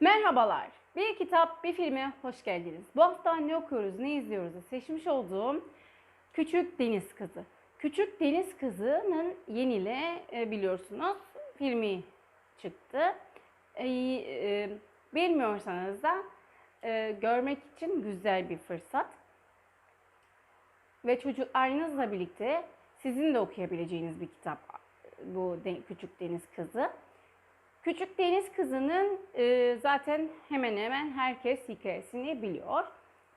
Merhabalar. Bir kitap, bir filme hoş geldiniz. Bu hafta ne okuyoruz, ne izliyoruz? Seçmiş olduğum Küçük Deniz Kızı. Küçük Deniz Kızı'nın yenile e, biliyorsunuz filmi çıktı. E, e, bilmiyorsanız da görmek için güzel bir fırsat. Ve çocuklarınızla birlikte sizin de okuyabileceğiniz bir kitap bu Küçük Deniz Kızı. Küçük Deniz Kızı'nın e, zaten hemen hemen herkes hikayesini biliyor.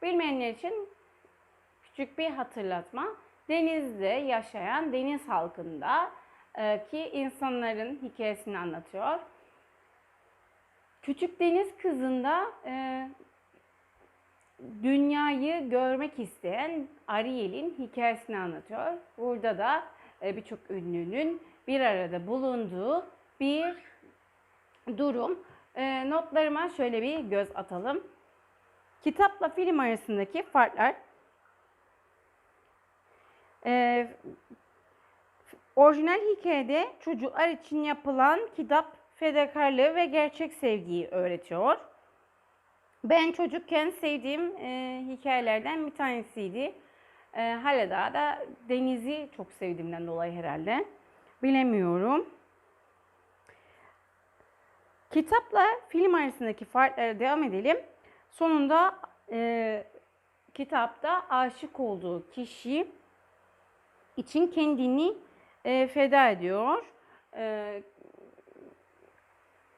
Bilmeyenler için küçük bir hatırlatma. Denizde yaşayan deniz halkında e, ki insanların hikayesini anlatıyor. Küçük Deniz Kızı'nda e, dünyayı görmek isteyen Ariel'in hikayesini anlatıyor. Burada da e, birçok ünlünün bir arada bulunduğu bir durum. E, notlarıma şöyle bir göz atalım. Kitapla film arasındaki farklar. E, orijinal hikayede çocuklar için yapılan kitap fedakarlığı ve gerçek sevgiyi öğretiyor. Ben çocukken sevdiğim e, hikayelerden bir tanesiydi. E, hala daha da denizi çok sevdiğimden dolayı herhalde. Bilemiyorum. Kitapla film arasındaki farklara devam edelim. Sonunda e, kitapta aşık olduğu kişi için kendini e, feda ediyor. E,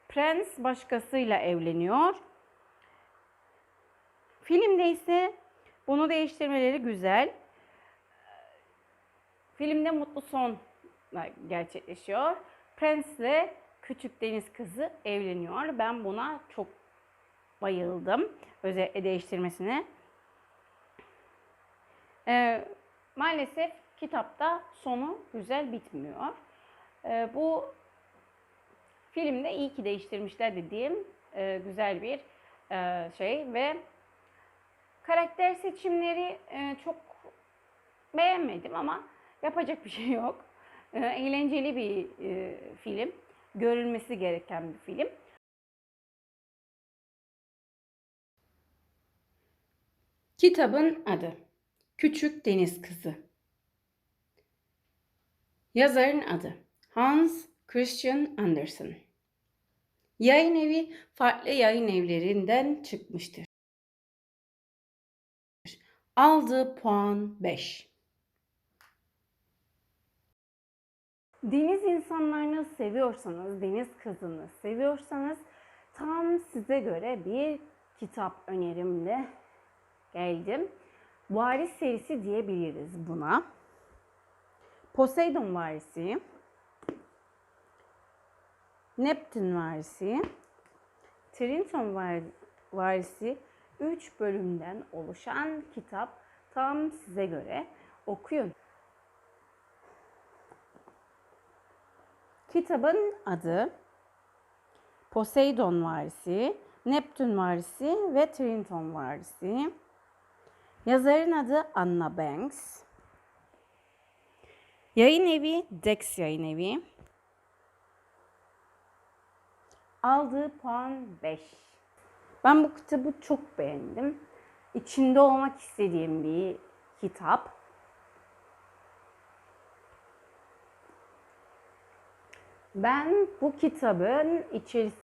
prens başkasıyla evleniyor. Filmde ise bunu değiştirmeleri güzel. Filmde mutlu son gerçekleşiyor. Prensle küçük deniz kızı evleniyor. Ben buna çok bayıldım. Özellikle değiştirmesine. Ee, maalesef kitapta sonu güzel bitmiyor. Ee, bu filmde iyi ki değiştirmişler dediğim e, güzel bir e, şey ve karakter seçimleri e, çok beğenmedim ama yapacak bir şey yok. E, eğlenceli bir e, film görülmesi gereken bir film. Kitabın adı Küçük Deniz Kızı. Yazarın adı Hans Christian Andersen. Yayın evi farklı yayın evlerinden çıkmıştır. Aldığı puan 5. Deniz insanlarını seviyorsanız, deniz kızını seviyorsanız tam size göre bir kitap önerimle geldim. Varis serisi diyebiliriz buna. Poseidon varisi, Neptün varisi, Triton var, varisi 3 bölümden oluşan kitap tam size göre okuyun. Kitabın adı Poseidon varisi, Neptün varisi ve Triton varisi. Yazarın adı Anna Banks. Yayın evi Dex Yayın Evi. Aldığı puan 5. Ben bu kitabı çok beğendim. İçinde olmak istediğim bir kitap. Ben bu kitabın içeris